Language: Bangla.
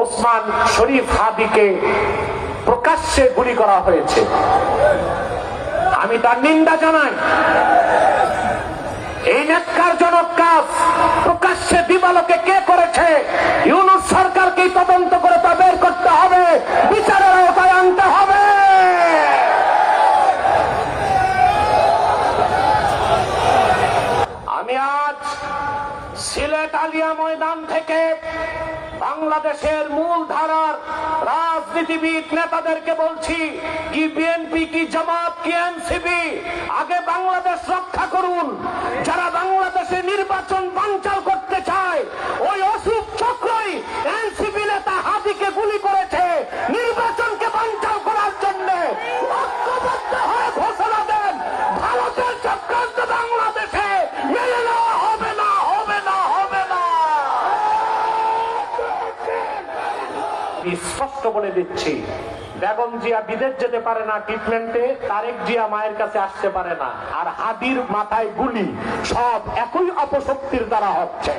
ওসমান শরীফ হাদিকে প্রকাশ্যে গুলি করা হয়েছে। আমি তার নিন্দা জানাই। এই ন্যাক্কারজনক কাজ প্রকাশ্যে দিবালোকে কে করেছে? ইউনুস সরকারকে তদন্ত করে তা বের করতে হবে। বিচারের আওতায় আনতে হবে। আমি আজ সিলেট আলিয়া ময়দান থেকে বাংলাদেশের মূল ধারার রাজনীতিবিদ নেতাদেরকে বলছি, কি বিএনপি, কি জামাত, কি এনসিপি, আগে বাংলাদেশ রক্ষা করুন। স্পষ্ট বলে দিচ্ছি, বেগম জিয়া বিদেশ যেতে পারে না ট্রিটমেন্টে তারেক জিয়া মায়ের কাছে আসতে পারে না। আর হাদির মাথায় গুলি, সব একই অপশক্তির দ্বারা হচ্ছে।